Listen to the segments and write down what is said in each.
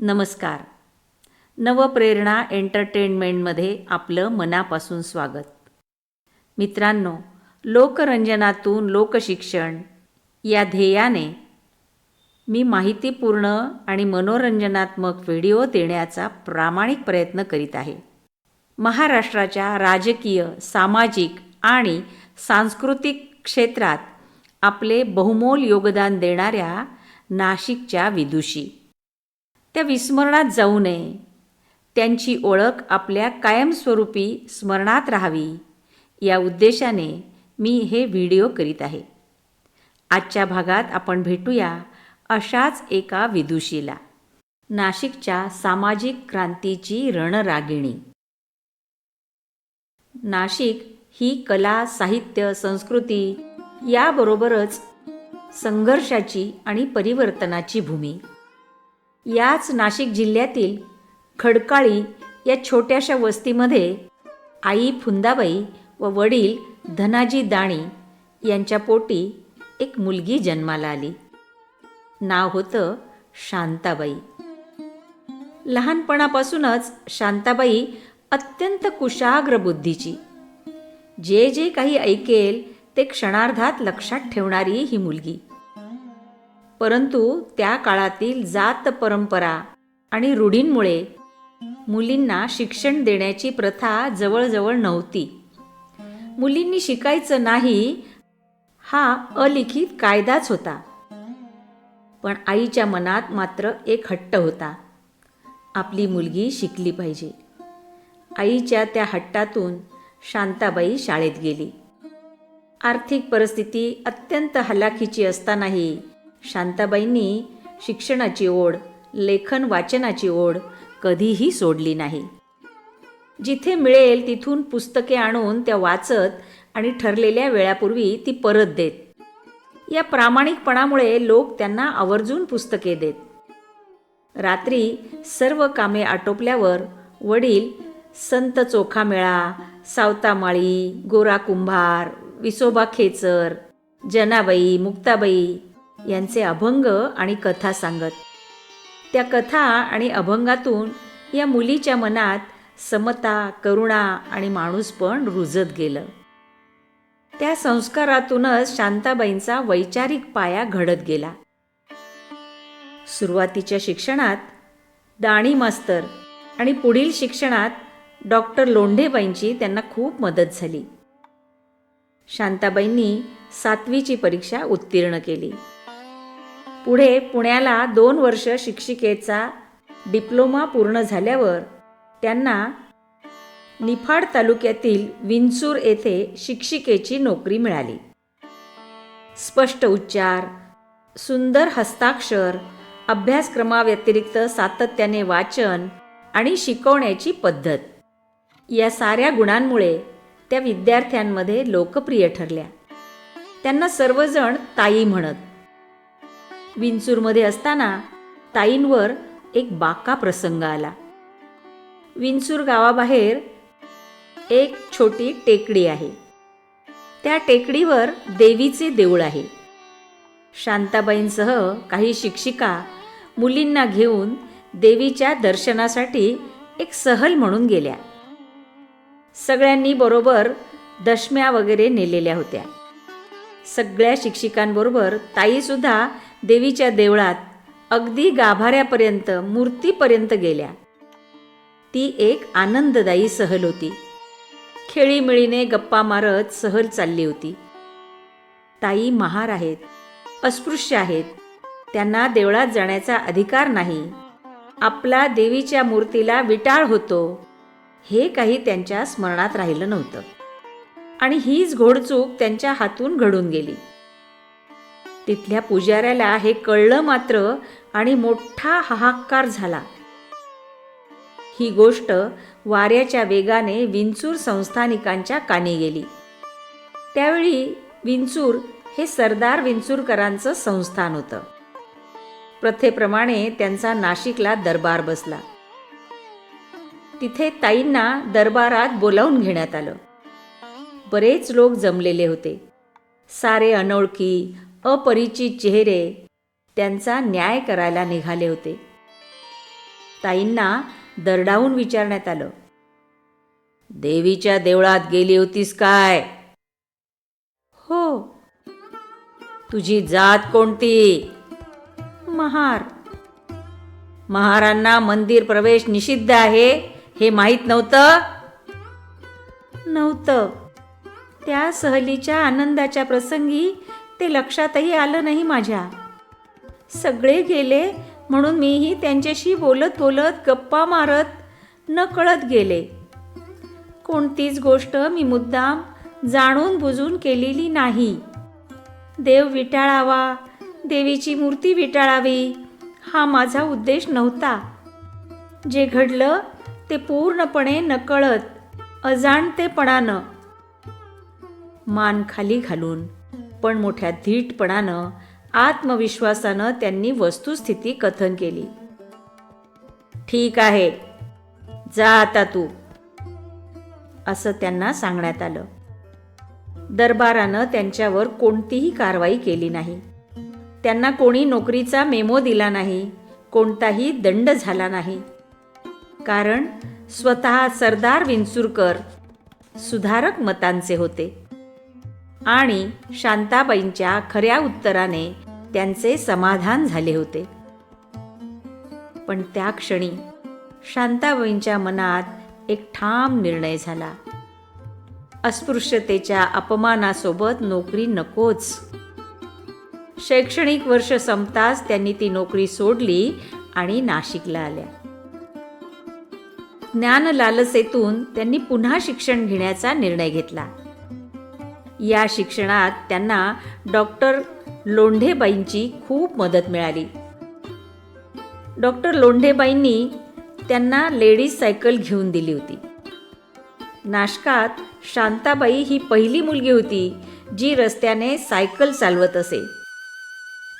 नमस्कार. नवप्रेरणा एंटरटेनमेंटमध्ये आपलं मनापासून स्वागत. मित्रांनो लोकरंजनातून लोकशिक्षण या ध्येयाने मी माहितीपूर्ण आणि मनोरंजनात्मक व्हिडिओ देण्याचा प्रामाणिक प्रयत्न करीत आहे. महाराष्ट्राच्या राजकीय सामाजिक आणि सांस्कृतिक क्षेत्रात आपले बहुमोल योगदान देणाऱ्या नाशिकच्या विदुषी. त्या विस्मरणात जाऊ नये. त्यांची ओळख आपल्या कायमस्वरूपी स्मरणात राहावी. या उद्देशाने मी हे व्हिडिओ करीत आहे. आजच्या भागात आपण भेटूया अशाच एका विदुषीला. नाशिकच्या सामाजिक क्रांतीची रणरागिणी. नाशिक ही कला साहित्य संस्कृती याबरोबरच संघर्षाची आणि परिवर्तनाची भूमी. याच नाशिक जिल्ह्यातील खडकाळी या छोट्याशा वस्तीमध्ये आई फुंदाबाई व वडील धनाजी दाणी यांच्या पोटी एक मुलगी जन्माला आली. नाव होतं शांताबाई. लहानपणापासूनच शांताबाई अत्यंत कुशाग्र बुद्धीची. जे जे काही ऐकेल ते क्षणार्धात लक्षात ठेवणारी ही मुलगी. परंतु त्या काळातील जात परंपरा आणि रूढींमुळे मुलींना शिक्षण देण्याची प्रथा जवळजवळ नव्हती. मुलींनी शिकायचं नाही हा अलिखित कायदाच होता. पण आईच्या मनात मात्र एक हट्ट होता. आपली मुलगी शिकली पाहिजे. आईच्या त्या हट्टातून शांताबाई शाळेत गेली. आर्थिक परिस्थिती अत्यंत हलाखीची असतानाही शांताबाईंनी शिक्षणाची ओढ लेखन वाचनाची ओढ कधीही सोडली नाही. जिथे मिळेल तिथून पुस्तके आणून त्या वाचत आणि ठरलेल्या वेळापूर्वी ती परत देत. या प्रामाणिकपणामुळे लोक त्यांना आवर्जून पुस्तके देत. रात्री सर्व कामे आटोपल्यावर वडील संत चोखामेळा सावतामाळी गोरा कुंभार विसोबा खेचर जनाबाई मुक्ताबाई यांचे अभंग आणि कथा सांगत. त्या कथा आणि अभंगातून या मुलीच्या मनात समता करुणा आणि माणूसपण रुजत गेलं. त्या संस्कारातूनच शांताबाईंचा वैचारिक पाया घडत गेला. सुरुवातीच्या शिक्षणात दाणी मास्तर आणि पुढील शिक्षणात डॉक्टर लोंढेबाईंची त्यांना खूप मदत झाली. शांताबाईंनी सातवीची परीक्षा उत्तीर्ण केली. पुढे पुण्याला दोन वर्ष शिक्षिकेचा डिप्लोमा पूर्ण झाल्यावर त्यांना निफाड तालुक्यातील विंचूर येथे शिक्षिकेची नोकरी मिळाली. स्पष्ट उच्चार सुंदर हस्ताक्षर अभ्यासक्रमाव्यतिरिक्त सातत्याने वाचन आणि शिकवण्याची पद्धत. या साऱ्या गुणांमुळे त्या विद्यार्थ्यांमध्ये लोकप्रिय ठरल्या. त्यांना सर्वजण ताई म्हणत विंचूरमध्ये असताना ताईंवर एक बाका प्रसंग आला. विंचूर गावाबाहेर एक छोटी टेकडी आहे. त्या टेकडीवर देवीचे देऊळ आहे. शांताबाईंसह काही शिक्षिका मुलींना घेऊन देवीच्या दर्शनासाठी एक सहल म्हणून गेल्या. सगळ्यांनी बरोबर दशम्या वगैरे नेलेल्या होत्या. सगळ्या शिक्षिकांबरोबर ताईसुद्धा देवीच्या देवळात अगदी गाभाऱ्यापर्यंत मूर्तीपर्यंत गेल्या. ती एक आनंददायी सहल होती. खेळीमिळीने गप्पा मारत सहल चालली होती. ताई महार आहेत अस्पृश्य आहेत. त्यांना देवळात जाण्याचा अधिकार नाही. आपला देवीच्या मूर्तीला विटाळ होतो. हे काही त्यांच्या स्मरणात राहिलं नव्हतं. आणि हीच घोडचूक त्यांच्या हातून घडून गेली. तिथल्या पुजाऱ्याला हे कळलं मात्र आणि मोठा हाहाकार झाला. ही गोष्ट वाऱ्याच्या वेगाने विंचूर संस्थानिकांच्या कानी गेली. त्यावेळी विंचूर हे सरदार विंचूरकरांचं संस्थान होतं. प्रथेप्रमाणे त्यांचा नाशिकला दरबार बसला. तिथे ताईंना दरबारात बोलावून घेण्यात आलं. बरेच लोक जमलेले होते. सारे अनोळखी अपरिचित चेहरे त्यांचा न्याय करायला निघाले होते. ताईंना दरडावून विचारण्यात आलं. देवीच्या देवळात गेली होतीस काय? हो. तुझी जात कोणती? महार. महारांना मंदिर प्रवेश निषिद्ध आहे हे माहीत नव्हतं? नव्हतं. त्या सहलीच्या आनंदाच्या प्रसंगी ते लक्षातही आलं नाही माझ्या. सगळे गेले म्हणून मीही त्यांच्याशी बोलत बोलत गप्पा मारत न कळत गेले. कोणतीच गोष्ट मी मुद्दाम जाणून बुजून केलेली नाही. देव विटाळावा देवीची मूर्ती विटाळावी हा माझा उद्देश नव्हता. जे घडलं ते पूर्णपणे नकळत अजाणतेपणानं मान खाली घालून. पण मोठ्या धीटपणानं आत्मविश्वासानं त्यांनी वस्तुस्थिती कथन केली. ठीक आहे. जा आता तू. असं त्यांना सांगण्यात आलं. दरबारानं त्यांच्यावर कोणतीही कारवाई केली नाही. त्यांना कोणी नोकरीचा मेमो दिला नाही कोणताही दंड झाला नाही. कारण स्वतः सरदार विंचुरकर सुधारक मतांचे होते. आणि शांताबाईंच्या खऱ्या उत्तराने त्यांचे समाधान झाले होते. पण त्या क्षणी शांताबाईंच्या मनात एक ठाम निर्णय झाला. अस्पृश्यतेच्या अपमानासोबत नोकरी नकोच. शैक्षणिक वर्ष संपताच त्यांनी ती नोकरी सोडली आणि नाशिकला आल्या. ज्ञान लालसेतून त्यांनी पुन्हा शिक्षण घेण्याचा निर्णय घेतला. या शिक्षणात त्यांना डॉक्टर लोंढेबाईंची खूप मदत मिळाली. डॉक्टर लोंढेबाईंनी त्यांना लेडीज सायकल घेऊन दिली होती. नाशकात शांताबाई ही पहिली मुलगी होती जी रस्त्याने सायकल चालवत असे.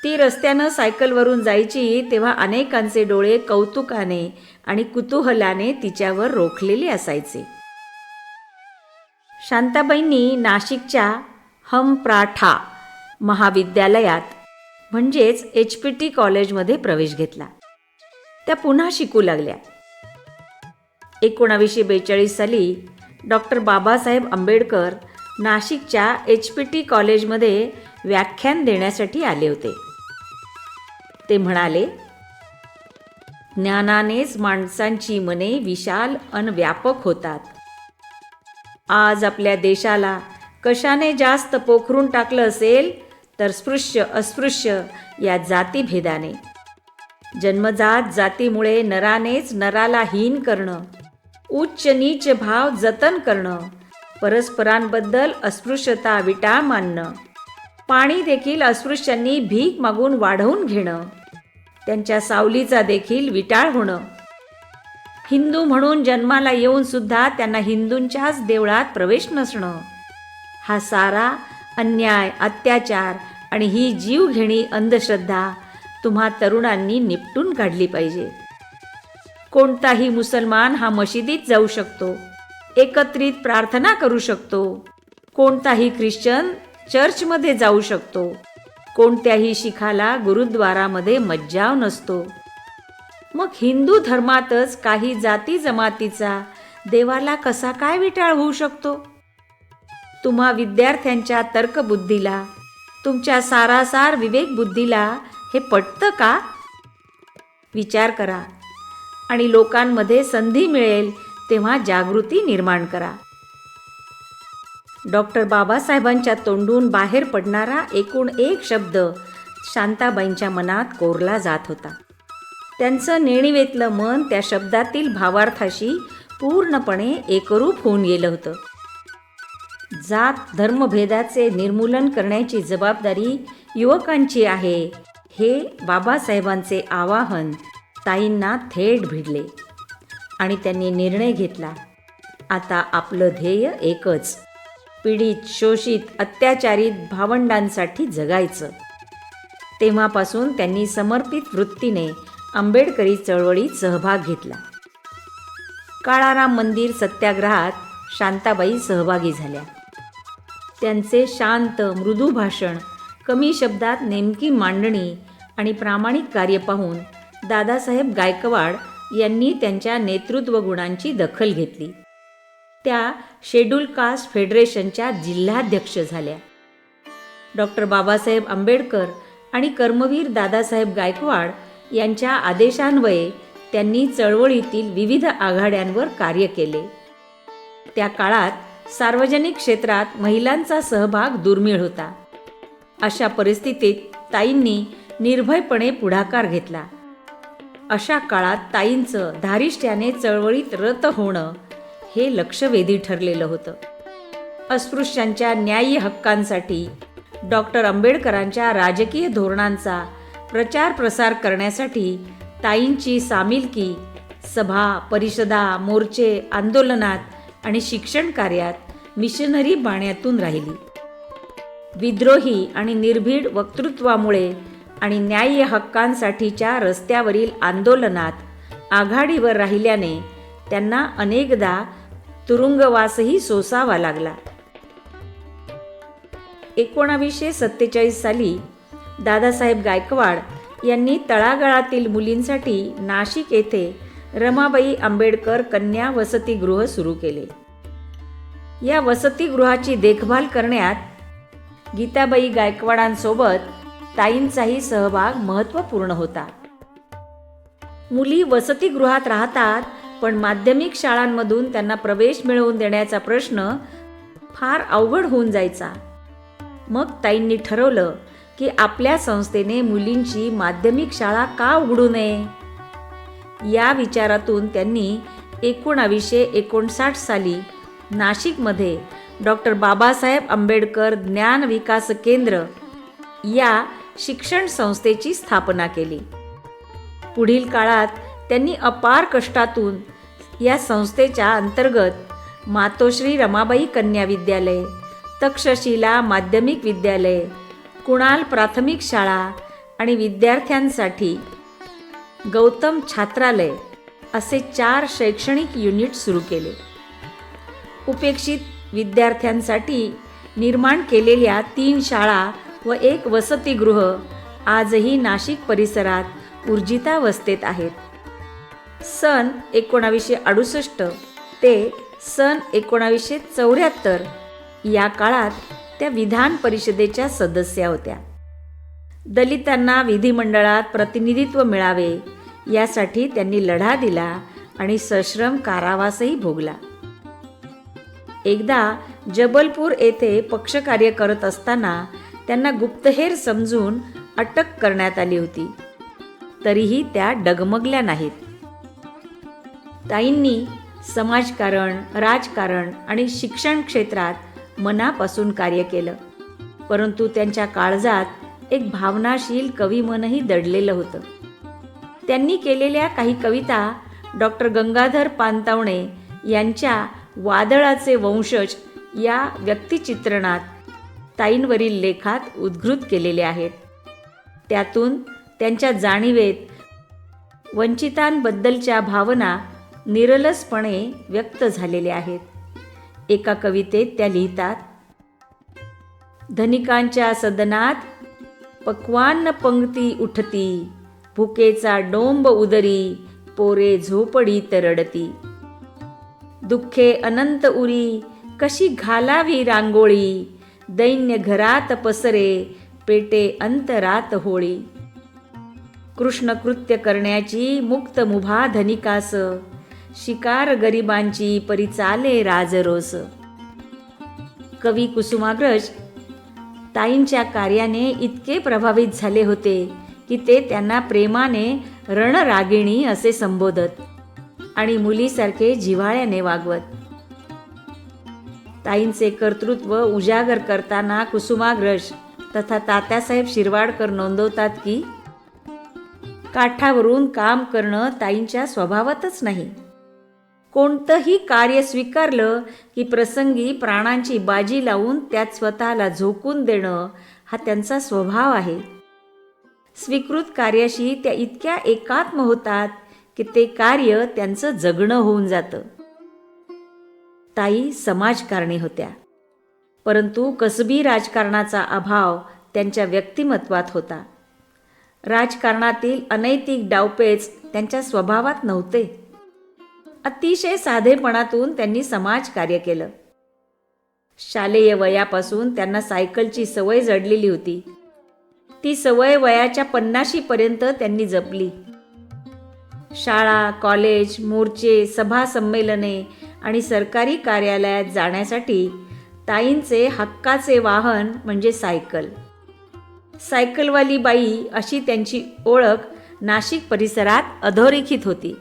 ती रस्त्यानं सायकलवरून जायची तेव्हा अनेकांचे डोळे कौतुकाने आणि कुतूहलाने तिच्यावर रोखलेले असायचे. शांताबाईंनी नाशिकच्या हमप्राठा महाविद्यालयात म्हणजेच एच पी टी कॉलेजमध्ये प्रवेश घेतला. त्या पुन्हा शिकू लागल्या. एकोणावीसशे बेचाळीस साली डॉक्टर बाबासाहेब आंबेडकर नाशिकच्या एच पी टी कॉलेजमध्ये व्याख्यान देण्यासाठी आले होते. ते म्हणाले ज्ञानानेच माणसांची मने विशाल अन व्यापक होतात. आज आपल्या देशाला कशाने जास्त पोखरून टाकलं असेल तर स्पृश्य अस्पृश्य या जातीभेदाने. जन्मजात जातीमुळे नरानेच नराला हीन करणं उच्च नीच भाव जतन करणं परस्परांबद्दल अस्पृश्यता विटाळ मानणं पाणी देखील अस्पृश्यांनी भीक मागून वाढवून घेणं त्यांच्या सावलीचा देखील विटाळ होणं हिंदू म्हणून जन्माला येऊन सुद्धा त्यांना हिंदूंच्याच देवळात प्रवेश नसणं. हा सारा अन्याय अत्याचार आणि ही जीवघेणी अंधश्रद्धा तुम्हा तरुणांनी निपटून काढली पाहिजे. कोणताही मुसलमान हा मशिदीत जाऊ शकतो एकत्रित प्रार्थना करू शकतो कोणताही ख्रिश्चन चर्चमध्ये जाऊ शकतो कोणत्याही शिखाला गुरुद्वारामध्ये मज्जाव नसतो. मग हिंदू धर्मातच काही जाती जमातीचा देवाला कसा काय विटाळ होऊ शकतो? तुम्हा विद्यार्थ्यांच्या तर्कबुद्धीला तुमच्या सारासार विवेकबुद्धीला हे पटतं का? विचार करा आणि लोकांमध्ये संधी मिळेल तेव्हा जागृती निर्माण करा. डॉक्टर बाबासाहेबांच्या तोंडून बाहेर पडणारा एकूण एक शब्द शांताबाईंच्या मनात कोरला जात होता. त्यांचं नेणिवेतलं मन त्या शब्दातील भावार्थाशी पूर्णपणे एकरूप होऊन गेलं होतं. जात धर्मभेदाचे निर्मूलन करण्याची जबाबदारी युवकांची आहे हे बाबासाहेबांचे आवाहन ताईंना थेट भिडले आणि त्यांनी निर्णय घेतला. आता आपलं ध्येय एकच पीडित शोषित अत्याचारित भावंडांसाठी जगायचं. तेव्हापासून त्यांनी समर्पित वृत्तीने आंबेडकरी चळवळीत सहभाग घेतला. काळाराम मंदिर सत्याग्रहात शांताबाई सहभागी झाल्या. त्यांचे शांत मृदू भाषण कमी शब्दात नेमकी मांडणी आणि प्रामाणिक कार्य पाहून दादासाहेब गायकवाड यांनी त्यांच्या नेतृत्व गुणांची दखल घेतली. त्या शेड्यूल कास्ट फेडरेशनच्या जिल्हाध्यक्ष झाल्या. डॉक्टर बाबासाहेब आंबेडकर आणि कर्मवीर दादासाहेब गायकवाड यांच्या आदेशान्वये त्यांनी चळवळीतील विविध आघाड्यांवर कार्य केले. त्या काळात सार्वजनिक क्षेत्रात महिलांचा सहभाग दुर्मिळ होता. अशा परिस्थितीत ताईंनी निर्भयपणे पुढाकार घेतला. अशा काळात ताईंचं धारिष्ट्याने चळवळीत रत होणं हे लक्षवेधी ठरलेलं होतं. अस्पृश्यांच्या न्याय्य हक्कांसाठी डॉक्टर आंबेडकरांच्या राजकीय धोरणांचा प्रचार प्रसार करण्यासाठी ताईंची सामिलकी सभा परिषदा मोर्चे आंदोलनात आणि शिक्षण कार्यात मिशनरी बाण्यातून राहिली. विद्रोही आणि निर्भीड वक्तृत्वामुळे आणि न्याय्य हक्कांसाठीच्या रस्त्यावरील आंदोलनात आघाडीवर राहिल्याने त्यांना अनेकदा तुरुंगवासही सोसावा लागला. एकोणावीसशे सत्तेचाळीस साली दादासाहेब गायकवाड यांनी तळागाळातील मुलींसाठी नाशिक येथे रमाबाई आंबेडकर कन्या वसतिगृह सुरू केले. या वसतिगृहाची देखभाल करण्यात गीताबाई गायकवाडांसोबत ताईंचाही सहभाग महत्त्वपूर्ण होता. मुली वसतिगृहात राहतात पण माध्यमिक शाळांमधून त्यांना प्रवेश मिळवून देण्याचा प्रश्न फार अवघड होऊन जायचा. मग ताईंनी ठरवलं की आपल्या संस्थेने मुलींची माध्यमिक शाळा का उघडू नये? या विचारातून त्यांनी एकोणावीसशे एकोणसाठ साली नाशिकमध्ये डॉक्टर बाबासाहेब आंबेडकर ज्ञान विकास केंद्र या शिक्षण संस्थेची स्थापना केली. पुढील काळात त्यांनी अपार कष्टातून या संस्थेच्या अंतर्गत मातोश्री रमाबाई कन्या विद्यालय तक्षशिला माध्यमिक विद्यालय कुणाल प्राथमिक शाळा आणि विद्यार्थ्यांसाठी गौतम छात्रालय असे चार शैक्षणिक युनिट सुरू केले. उपेक्षित विद्यार्थ्यांसाठी निर्माण केलेल्या तीन शाळा व एक वसतिगृह आजही नाशिक परिसरात ऊर्जितावस्थेत आहेत. सन एकोणावीसशे अडुसष्ट ते सन एकोणावीसशे चौऱ्याहत्तर या काळात त्या विधान परिषदेच्या सदस्या होत्या. दलितांना विधिमंडळात प्रतिनिधित्व मिळावे यासाठी त्यांनी लढा दिला आणि सश्रम कारावासही भोगला. एकदा जबलपूर येथे पक्षकार्य करत असताना त्यांना गुप्तहेर समजून अटक करण्यात आली होती. तरीही त्या डगमगल्या नाहीत. ताईंनी समाजकारण राजकारण आणि शिक्षण क्षेत्रात मनापासून कार्य केलं. परंतु त्यांच्या काळजात एक भावनाशील कविमनही दडलेलं होतं. त्यांनी केलेल्या काही कविता डॉक्टर गंगाधर पानतावणे यांच्या वादळाचे वंशज या व्यक्तिचित्रणात ताईंवरील लेखात उद्घृत केलेले आहेत. त्यातून त्यांच्या जाणीवेत वंचितांबद्दलच्या भावना निरलसपणे व्यक्त झालेल्या आहेत. एका कवितेत त्या लिहितात धनिकांच्या सदनात पक्वान्न पंक्ती उठती भुकेचा डोंब उदरी पोरे झोपडी तरडती. दुःखे अनंत उरी कशी घालावी रांगोळी दैन्य घरात पसरे पेटे अंतरात होळी. कृष्णकृत्य करण्याची मुक्त मुभा धनिकास शिकार गरिबांची परिचाले राजरोस कवी कुसुमाग्रज ताईंच्या कार्याने इतके प्रभावित झाले होते की ते त्यांना प्रेमाने रणरागिणी असे संबोधत आणि मुलीसारखे जिव्हाळ्याने वागवत. ताईंचे कर्तृत्व उजागर करताना कुसुमाग्रज तथा तात्यासाहेब शिरवाडकर नोंदवतात की काठावरून काम करणं ताईंच्या स्वभावातच नाही. कोणतंही कार्य स्वीकारलं की प्रसंगी प्राणांची बाजी लावून त्यात स्वतःला झोकून देणं हा त्यांचा स्वभाव आहे. स्वीकृत कार्याशी त्या इतक्या एकात्म होतात की ते कार्य त्यांचं जगणं होऊन जातं. ताई समाजकारणी होत्या. परंतु कसबी राजकारणाचा अभाव त्यांच्या व्यक्तिमत्वात होता. राजकारणातील अनैतिक डावपेच त्यांच्या स्वभावात नव्हते. अतिशय साधेपणातून त्यांनी समाजकार्य केलं. शालेय वयापासून त्यांना सायकलची सवय जडलेली होती. ती सवय वयाच्या पन्नाशीपर्यंत त्यांनी जपली. शाळा कॉलेज मोर्चे सभा संमेलने आणि सरकारी कार्यालयात जाण्यासाठी ताईंचे हक्काचे वाहन म्हणजे सायकल. सायकलवाली बाई अशी त्यांची ओळख नाशिक परिसरात अधोरेखित होती.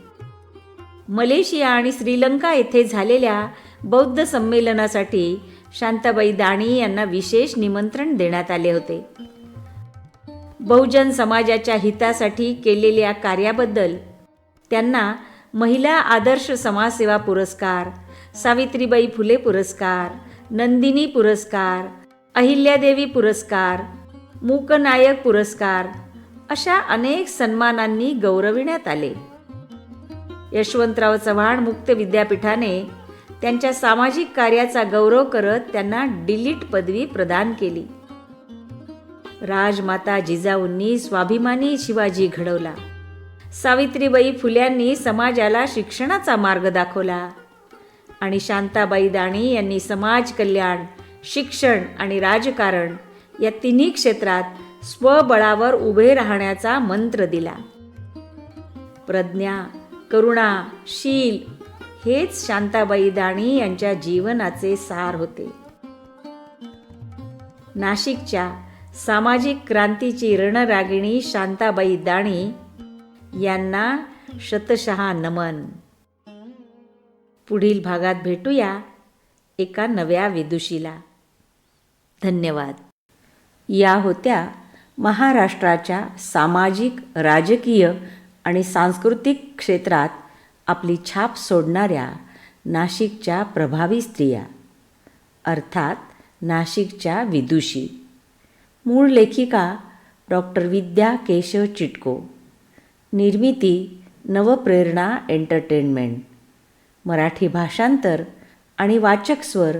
मलेशिया आणि श्रीलंका येथे झालेल्या बौद्ध संमेलनासाठी शांताबाई दाणी यांना विशेष निमंत्रण देण्यात आले होते. बहुजन समाजाच्या हितासाठी केलेल्या कार्याबद्दल त्यांना महिला आदर्श समाजसेवा पुरस्कार सावित्रीबाई फुले पुरस्कार नंदिनी पुरस्कार अहिल्यादेवी पुरस्कार मूकनायक पुरस्कार अशा अनेक सन्मानांनी गौरविण्यात आले. यशवंतराव चव्हाण मुक्त विद्यापीठाने त्यांच्या सामाजिक कार्याचा गौरव करत त्यांना डिलीट पदवी प्रदान केली. राजमाता जिजाऊंनी स्वाभिमानी शिवाजी घडवला. सावित्रीबाई फुल्यांनी समाजाला शिक्षणाचा मार्ग दाखवला आणि शांताबाई दाणी यांनी समाज कल्याण शिक्षण आणि राजकारण या तिन्ही क्षेत्रात स्वबळावर उभे राहण्याचा मंत्र दिला. प्रज्ञा करुणा शील हेच शांताबाई दाणी यांच्या जीवनाचे सार होते. नाशिकच्या सामाजिक क्रांतीची रणरागिणी शांताबाई दाणी यांना शतशहा नमन. पुढील भागात भेटूया एका नव्या विदुषीला. धन्यवाद. या होत्या महाराष्ट्राच्या सामाजिक राजकीय आणि सांस्कृतिक क्षेत्रात आपली छाप सोडणाऱ्या नाशिकच्या प्रभावी स्त्रिया अर्थात नाशिकच्या विदुषी. मूळ लेखिका डॉक्टर विद्या केशव चिटको. निर्मिती नवप्रेरणा एंटरटेनमेंट. मराठी भाषांतर आणि वाचक स्वर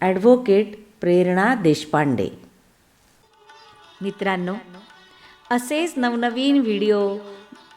ॲडव्होकेट प्रेरणा देशपांडे. मित्रांनो असेच नवनवीन व्हिडिओ